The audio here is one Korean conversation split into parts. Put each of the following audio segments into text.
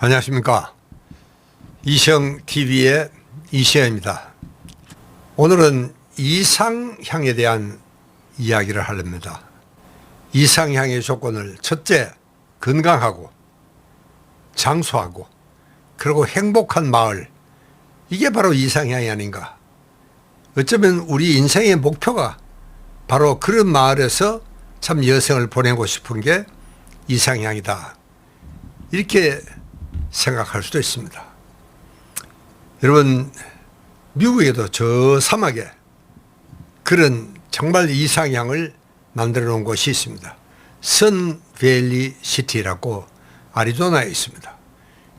안녕하십니까. 이시영 TV의 이시영입니다. 오늘은 이상향에 대한 이야기를 하렵니다. 이상향의 조건을 첫째, 건강하고 장수하고 그리고 행복한 마을. 이게 바로 이상향이 아닌가. 어쩌면 우리 인생의 목표가 바로 그런 마을에서 참 여생을 보내고 싶은 게 이상향이다. 이렇게 생각할 수도 있습니다. 여러분, 미국에도 저 사막에 그런 정말 이상향을 만들어 놓은 곳이 있습니다. 선밸리 시티라고 아리조나에 있습니다.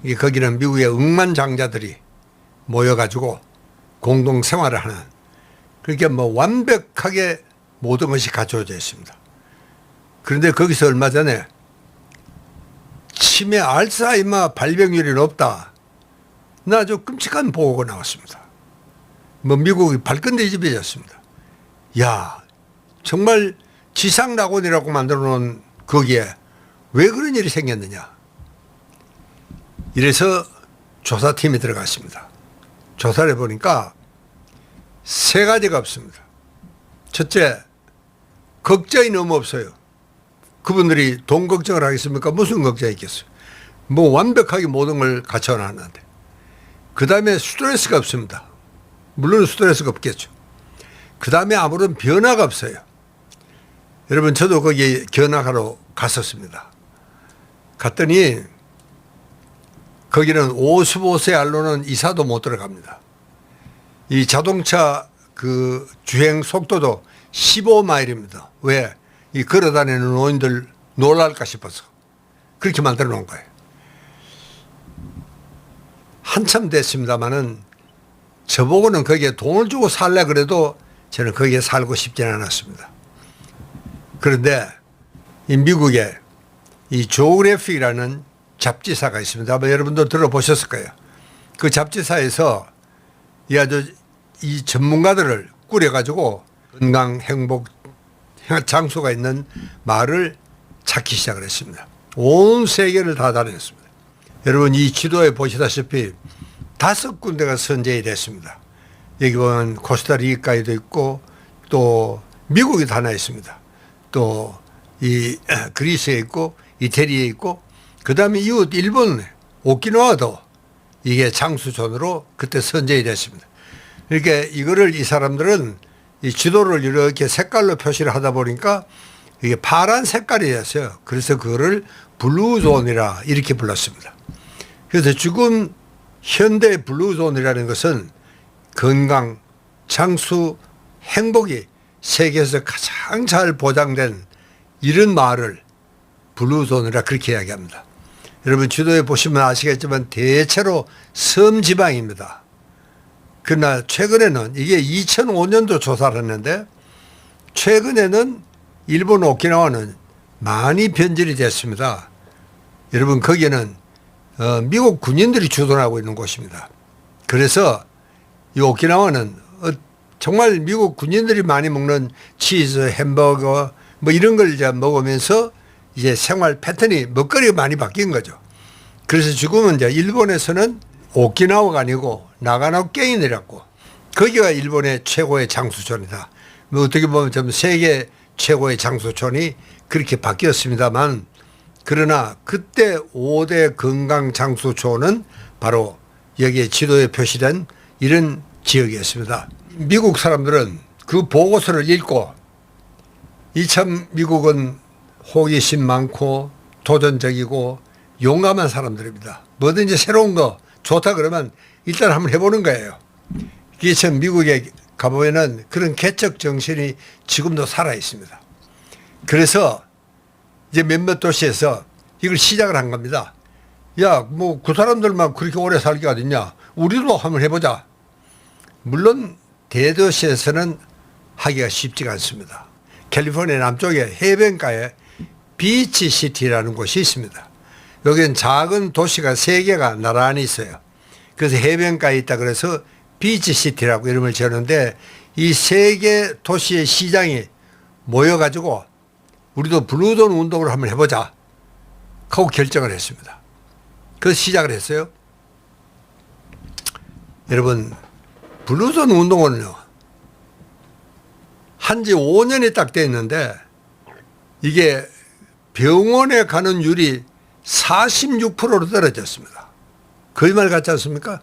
이게 거기는 미국의 억만장자들이 모여가지고 공동 생활을 하는 그렇게 뭐 완벽하게 모든 것이 갖춰져 있습니다. 그런데 거기서 얼마 전에 치매 알츠하이머 발병률이 높다. 나 아주 끔찍한 보고가 나왔습니다. 뭐 미국이 발끈대 집이었습니다. 야, 정말 지상낙원이라고 만들어 놓은 거기에 왜 그런 일이 생겼느냐. 이래서 조사팀이 들어갔습니다. 조사를 해보니까 세 가지가 없습니다. 첫째, 걱정이 너무 없어요. 그분들이 돈 걱정을 하겠습니까? 무슨 걱정이 있겠어요? 뭐 완벽하게 모든 걸 갖춰놨는데. 그 다음에 스트레스가 없습니다. 물론 스트레스가 없겠죠. 그 다음에 아무런 변화가 없어요. 여러분, 저도 거기 견학하러 갔었습니다. 갔더니 거기는 55세 알로는 이사도 못 들어갑니다. 이 자동차 그 주행 속도도 15마일입니다. 왜? 이 걸어 다니는 노인들 놀랄까 싶어서 그렇게 만들어 놓은 거예요. 한참 됐습니다마는 저보고는 거기에 돈을 주고 살래 그래도 저는 거기에 살고 싶지는 않았습니다. 그런데 이 미국에 이 조그래픽이라는 잡지사가 있습니다. 아마 여러분도 들어보셨을 거예요. 그 잡지사에서 이 아주 이 전문가들을 꾸려가지고 건강, 행복, 장소가 있는 마을을 찾기 시작을 했습니다. 온 세계를 다 다녔습니다. 여러분 이 지도에 보시다시피 다섯 군데가 선제이 됐습니다. 여기 보면 코스타리카에도 있고 또 미국에도 하나 있습니다. 또 이 그리스에 있고 이태리에 있고 그 다음에 이웃 일본 오키나와도 이게 장수촌으로 그때 선제이 됐습니다. 그러니까 이거를 이 사람들은 이 지도를 이렇게 색깔로 표시를 하다 보니까 이게 파란 색깔이었어요. 그래서 그거를 블루존이라 이렇게 불렀습니다. 그래서 지금 현대 블루존이라는 것은 건강, 장수, 행복이 세계에서 가장 잘 보장된 이런 마을을 블루존이라 그렇게 이야기합니다. 여러분 지도에 보시면 아시겠지만 대체로 섬 지방입니다. 그러나 최근에는 이게 2005년도 조사를 했는데 최근에는 일본 오키나와는 많이 변질이 됐습니다. 여러분 거기는 어, 미국 군인들이 주둔하고 있는 곳입니다. 그래서 이 오키나와는 어, 정말 미국 군인들이 많이 먹는 치즈, 햄버거 뭐 이런 걸 이제 먹으면서 이제 생활 패턴이 먹거리가 많이 바뀐 거죠. 그래서 지금은 이제 일본에서는 오키나와가 아니고 나가나오 깽이 내렸고 거기가 일본의 최고의 장수촌이다. 뭐 어떻게 보면 좀 세계 최고의 장수촌이 그렇게 바뀌었습니다만 그러나 그때 5대 건강 장수촌은 바로 여기에 지도에 표시된 이런 지역이었습니다. 미국 사람들은 그 보고서를 읽고 이참 미국은 호기심 많고 도전적이고 용감한 사람들입니다. 뭐든지 새로운 거 좋다 그러면 일단 한번 해보는 거예요. 이게 참 미국에 가보면은 그런 개척 정신이 지금도 살아 있습니다. 그래서 이제 몇몇 도시에서 이걸 시작을 한 겁니다. 야, 뭐 그 사람들만 그렇게 오래 살기 어딨냐. 우리도 한번 해보자. 물론 대도시에서는 하기가 쉽지가 않습니다. 캘리포니아 남쪽에 해변가에 비치시티라는 곳이 있습니다. 여기는 작은 도시가 세 개가 나란히 있어요. 그래서 해변가에 있다 그래서 비치시티라고 이름을 지었는데 이 세 개 도시의 시장이 모여가지고 우리도 블루존 운동을 한번 해보자 하고 결정을 했습니다. 그 시작을 했어요. 여러분 블루존 운동은요 한 지 5년이 딱 됐는데 이게 병원에 가는 율이 46%로 떨어졌습니다. 거짓말 같지 않습니까?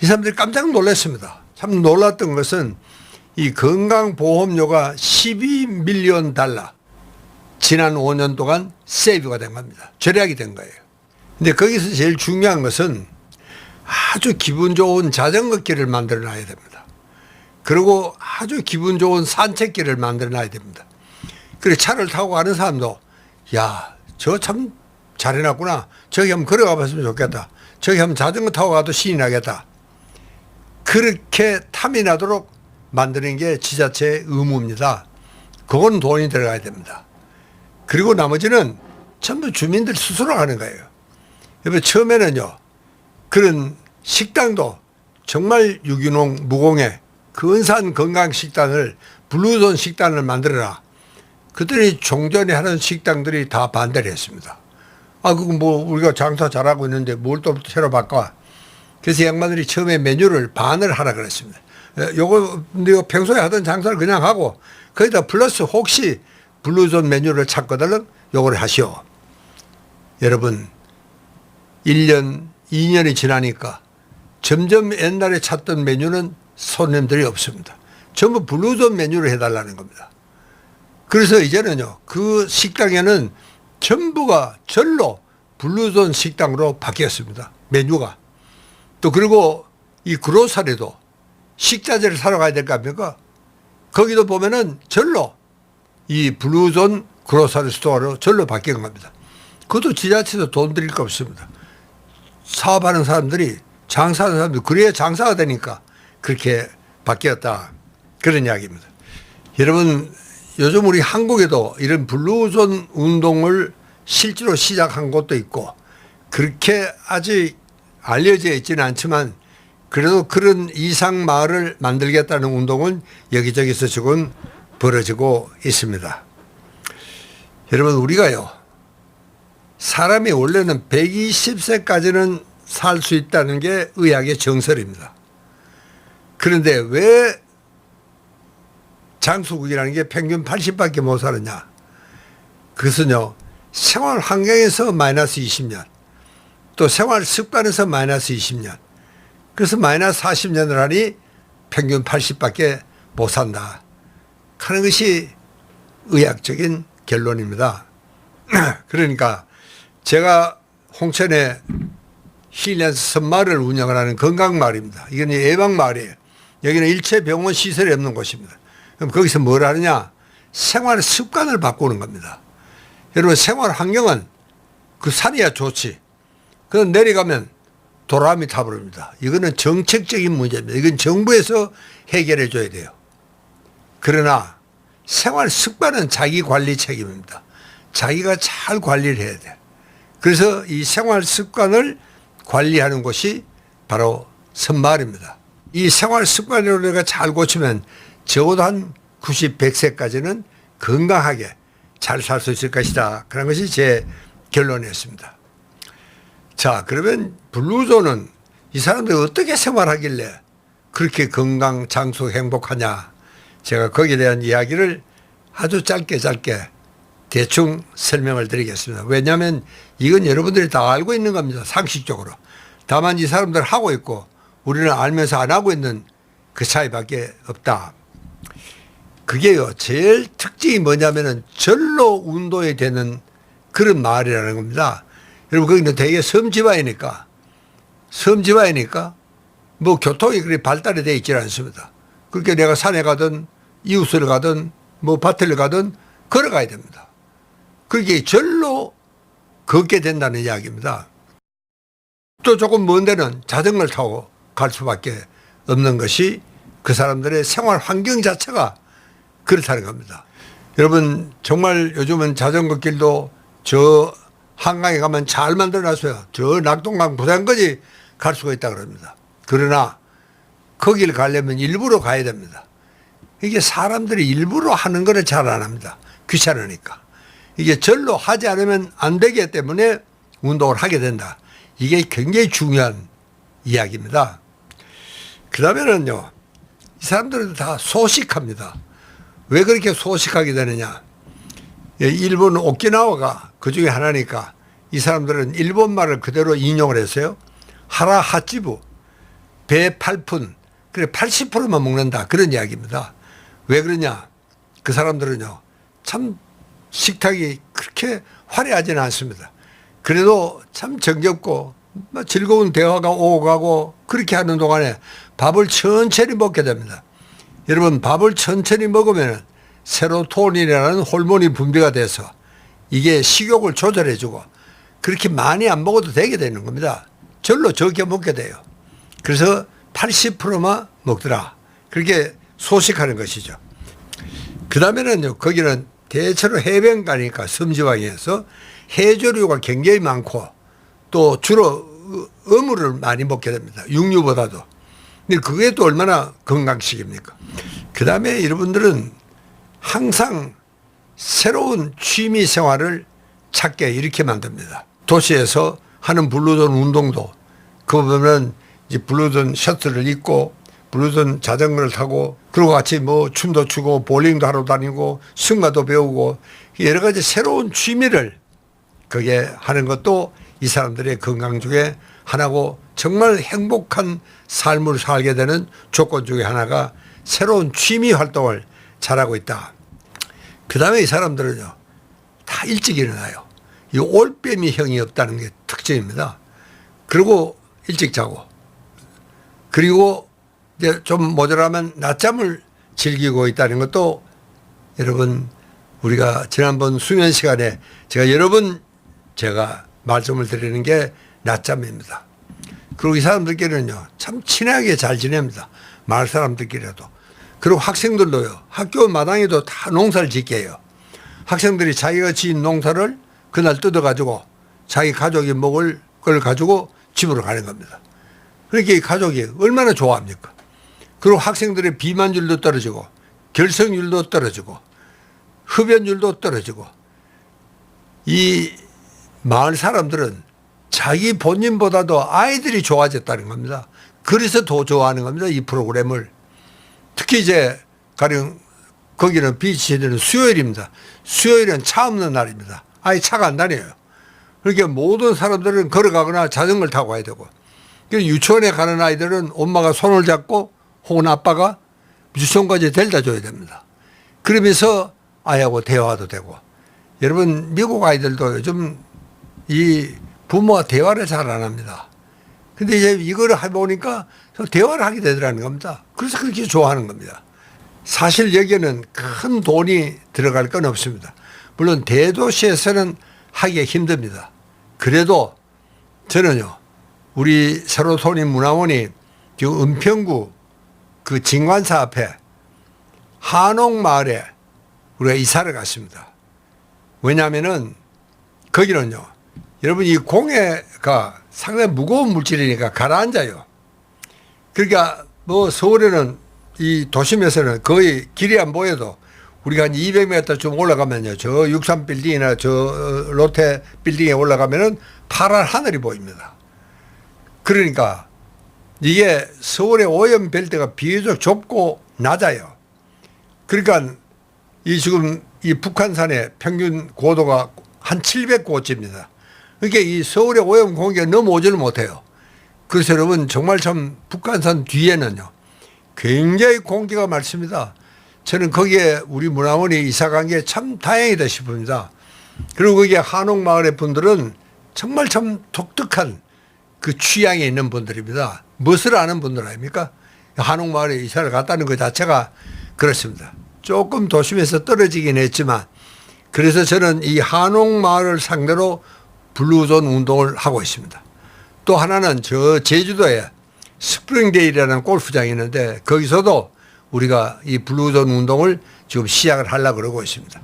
이 사람들이 깜짝 놀랐습니다. 참 놀랐던 것은 이 건강보험료가 12밀리언 달러 지난 5년 동안 세이브가 된 겁니다. 절약이 된 거예요. 근데 거기서 제일 중요한 것은 아주 기분 좋은 자전거 길을 만들어 놔야 됩니다. 그리고 아주 기분 좋은 산책길을 만들어 놔야 됩니다. 그리고 차를 타고 가는 사람도 야, 저 참 잘해놨구나. 저기 한번 걸어가 봤으면 좋겠다. 저기 한번 자전거 타고 가도 신이 나겠다. 그렇게 탐이 나도록 만드는 게 지자체의 의무입니다. 그건 돈이 들어가야 됩니다. 그리고 나머지는 전부 주민들 스스로 하는 거예요. 여러분 처음에는요. 그런 식당도 정말 유기농 무공해 근사한 건강 식단을 블루존 식단을 만들어라. 그들이 종전에 하는 식당들이 다 반대를 했습니다. 아, 그거 뭐 우리가 장사 잘하고 있는데 뭘 또 새로 바꿔. 그래서 양반들이 처음에 메뉴를 반을 하라 그랬습니다. 에, 요거 내가 평소에 하던 장사를 그냥 하고 거기다 플러스 혹시 블루존 메뉴를 찾거든 요거를 하시오. 여러분 1년, 2년이 지나니까 점점 옛날에 찾던 메뉴는 손님들이 없습니다. 전부 블루존 메뉴를 해달라는 겁니다. 그래서 이제는요, 그 식당에는 전부가 절로 블루존 식당으로 바뀌었습니다. 메뉴가. 또 그리고 이 그로사리도 식자재를 사러 가야 될 거 아닙니까? 거기도 보면은 절로 이 블루존 그로사리 스토어로 절로 바뀐 겁니다. 그것도 지자체도 돈 들일 거 없습니다. 사업하는 사람들이 장사하는 사람들 그래야 장사가 되니까 그렇게 바뀌었다 그런 이야기입니다. 여러분 요즘 우리 한국에도 이런 블루존 운동을 실제로 시작한 곳도 있고 그렇게 아직 알려져 있지는 않지만 그래도 그런 이상 마을을 만들겠다는 운동은 여기저기서 지금 벌어지고 있습니다. 여러분 우리가요 사람이 원래는 120세까지는 살 수 있다는 게 의학의 정설입니다. 그런데 왜 장수국이라는 게 평균 80밖에 못 살았냐? 그것은요, 생활 환경에서 마이너스 20년, 또 생활 습관에서 마이너스 20년, 그래서 마이너스 40년을 하니 평균 80밖에 못 산다. 하는 것이 의학적인 결론입니다. 그러니까 제가 홍천에 힐리안스 선마을을 운영을 하는 건강마을입니다. 이건 예방마을이에요. 여기는 일체 병원 시설이 없는 곳입니다. 그럼 거기서 뭘 하느냐? 생활 습관을 바꾸는 겁니다. 여러분 생활 환경은 그 산이야 좋지. 그건 내려가면 도라미 타버립니다. 이거는 정책적인 문제입니다. 이건 정부에서 해결해 줘야 돼요. 그러나 생활 습관은 자기 관리 책임입니다. 자기가 잘 관리를 해야 돼. 그래서 이 생활 습관을 관리하는 곳이 바로 선마을입니다. 이 생활 습관을 내가 잘 고치면 적어도 한 90, 100세까지는 건강하게 잘 살 수 있을 것이다. 그런 것이 제 결론이었습니다. 자, 그러면 블루존은 이 사람들이 어떻게 생활하길래 그렇게 건강, 장수, 행복하냐. 제가 거기에 대한 이야기를 아주 짧게 짧게 대충 설명을 드리겠습니다. 왜냐하면 이건 여러분들이 다 알고 있는 겁니다. 상식적으로. 다만 이 사람들 하고 있고 우리는 알면서 안 하고 있는 그 차이밖에 없다. 그게요, 제일 특징이 뭐냐면은 절로 운동이 되는 그런 마을이라는 겁니다. 여러분, 거기는 되게 섬지바이니까, 섬지바이니까 뭐 교통이 그리 발달이 되어 있지 않습니다. 그렇게 내가 산에 가든 이웃을 가든 뭐 밭을 가든 걸어가야 됩니다. 그게 절로 걷게 된다는 이야기입니다. 또 조금 먼 데는 자전거를 타고 갈 수밖에 없는 것이 그 사람들의 생활 환경 자체가 그렇다는 겁니다. 여러분 정말 요즘은 자전거 길도 저 한강에 가면 잘 만들어 놨어요. 저 낙동강 부산까지 갈 수가 있다 그럽니다. 그러나 거기를 가려면 일부러 가야 됩니다. 이게 사람들이 일부러 하는 거를 잘 안 합니다. 귀찮으니까. 이게 절로 하지 않으면 안 되기 때문에 운동을 하게 된다. 이게 굉장히 중요한 이야기입니다. 그 다음에는요, 이 사람들은 다 소식합니다. 왜 그렇게 소식하게 되느냐? 예, 일본 오키나와가 그 중에 하나니까 이 사람들은 일본 말을 그대로 인용을 했어요. 하라 하찌부, 배 8푼, 그래 80%만 먹는다. 그런 이야기입니다. 왜 그러냐? 그 사람들은요, 참 식탁이 그렇게 화려하지는 않습니다. 그래도 참 정겹고 뭐 즐거운 대화가 오고 가고 그렇게 하는 동안에 밥을 천천히 먹게 됩니다. 여러분 밥을 천천히 먹으면 세로토닌이라는 호르몬이 분비가 돼서 이게 식욕을 조절해주고 그렇게 많이 안 먹어도 되게 되는 겁니다. 절로 적게 먹게 돼요. 그래서 80%만 먹더라. 그렇게 소식하는 것이죠. 그 다음에는요, 거기는 대체로 해변 가니까 섬지방에서 해조류가 굉장히 많고 또 주로 어물을 많이 먹게 됩니다. 육류보다도. 근데 그게 또 얼마나 건강식입니까? 그 다음에 여러분들은 항상 새로운 취미 생활을 찾게 이렇게 만듭니다. 도시에서 하는 블루존 운동도 그 보면 이제 블루존 셔츠를 입고 블루존 자전거를 타고 그리고 같이 뭐 춤도 추고 볼링도 하러 다니고 승마도 배우고 여러 가지 새로운 취미를 그게 하는 것도 이 사람들의 건강 중에 하나고 정말 행복한 삶을 살게 되는 조건 중에 하나가 새로운 취미 활동을 잘하고 있다. 그 다음에 이 사람들은요, 다 일찍 일어나요. 이 올빼미 형이 없다는 게 특징입니다. 그리고 일찍 자고, 그리고 이제 좀 모자라면 낮잠을 즐기고 있다는 것도 여러분, 우리가 지난번 수면 시간에 제가 여러 번 제가 말씀을 드리는 게 낮잠입니다. 그리고 이 사람들끼리는요, 참 친하게 잘 지냅니다. 마을 사람들끼리도. 그리고 학생들도요, 학교 마당에도 다 농사를 짓게 해요. 학생들이 자기가 지은 농사를 그날 뜯어가지고 자기 가족이 먹을 걸 가지고 집으로 가는 겁니다. 그러니까 이 가족이 얼마나 좋아합니까? 그리고 학생들의 비만율도 떨어지고 결석률도 떨어지고 흡연율도 떨어지고 이 마을 사람들은 자기 본인보다도 아이들이 좋아졌다는 겁니다. 그래서 더 좋아하는 겁니다. 이 프로그램을. 특히 이제 가령 거기는 비치되는 수요일입니다. 수요일은 차 없는 날입니다. 아예 차가 안 다녀요. 그러니까 모든 사람들은 걸어가거나 자전거를 타고 가야 되고 그 유치원에 가는 아이들은 엄마가 손을 잡고 혹은 아빠가 유치원까지 데려다 줘야 됩니다. 그러면서 아이하고 대화도 되고 여러분 미국 아이들도 요즘 이 부모와 대화를 잘 안 합니다. 근데 이제 이거를 해보니까 대화를 하게 되더라는 겁니다. 그래서 그렇게 좋아하는 겁니다. 사실 여기는 큰 돈이 들어갈 건 없습니다. 물론 대도시에서는 하기가 힘듭니다. 그래도 저는요, 우리 세로토닌 문화원이 지금 은평구 그 진관사 앞에 한옥마을에 우리가 이사를 갔습니다. 왜냐하면은 거기는요, 여러분 이 공해가 상당히 무거운 물질이니까 가라앉아요. 그러니까 뭐 서울에는 이 도심에서는 거의 길이 안 보여도 우리가 한 200m 좀 올라가면요. 저 육삼 빌딩이나 저 롯데 빌딩에 올라가면은 파란 하늘이 보입니다. 그러니까 이게 서울의 오염 벨트가 비교적 좁고 낮아요. 그러니까 이 지금 이 북한산의 평균 고도가 한 700고쯤입니다. 그러니까 이 서울의 오염 공기가 넘어오지를 못해요. 그래서 여러분 정말 참 북한산 뒤에는요. 굉장히 공기가 맑습니다. 저는 거기에 우리 문화원이 이사 간 게 참 다행이다 싶습니다. 그리고 거기에 한옥마을의 분들은 정말 참 독특한 그 취향이 있는 분들입니다. 무엇을 아는 분들 아닙니까? 한옥마을에 이사를 갔다는 것 자체가 그렇습니다. 조금 도심에서 떨어지긴 했지만 그래서 저는 이 한옥마을을 상대로 블루존 운동을 하고 있습니다. 또 하나는 저 제주도에 스프링데일이라는 골프장이 있는데 거기서도 우리가 이 블루존 운동을 지금 시작을 하려고 그러고 있습니다.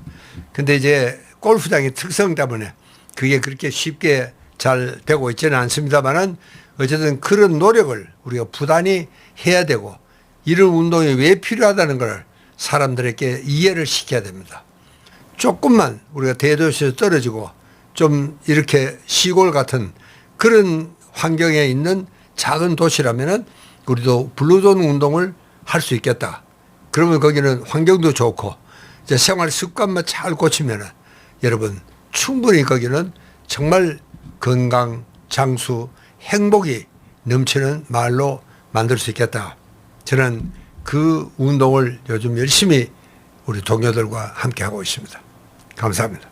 근데 이제 골프장의 특성 때문에 그게 그렇게 쉽게 잘 되고 있지는 않습니다만은 어쨌든 그런 노력을 우리가 부단히 해야 되고 이런 운동이 왜 필요하다는 걸 사람들에게 이해를 시켜야 됩니다. 조금만 우리가 대도시에서 떨어지고 좀 이렇게 시골 같은 그런 환경에 있는 작은 도시라면은 우리도 블루존 운동을 할 수 있겠다. 그러면 거기는 환경도 좋고 이제 생활 습관만 잘 고치면은 여러분 충분히 거기는 정말 건강, 장수, 행복이 넘치는 마을로 만들 수 있겠다. 저는 그 운동을 요즘 열심히 우리 동료들과 함께 하고 있습니다. 감사합니다.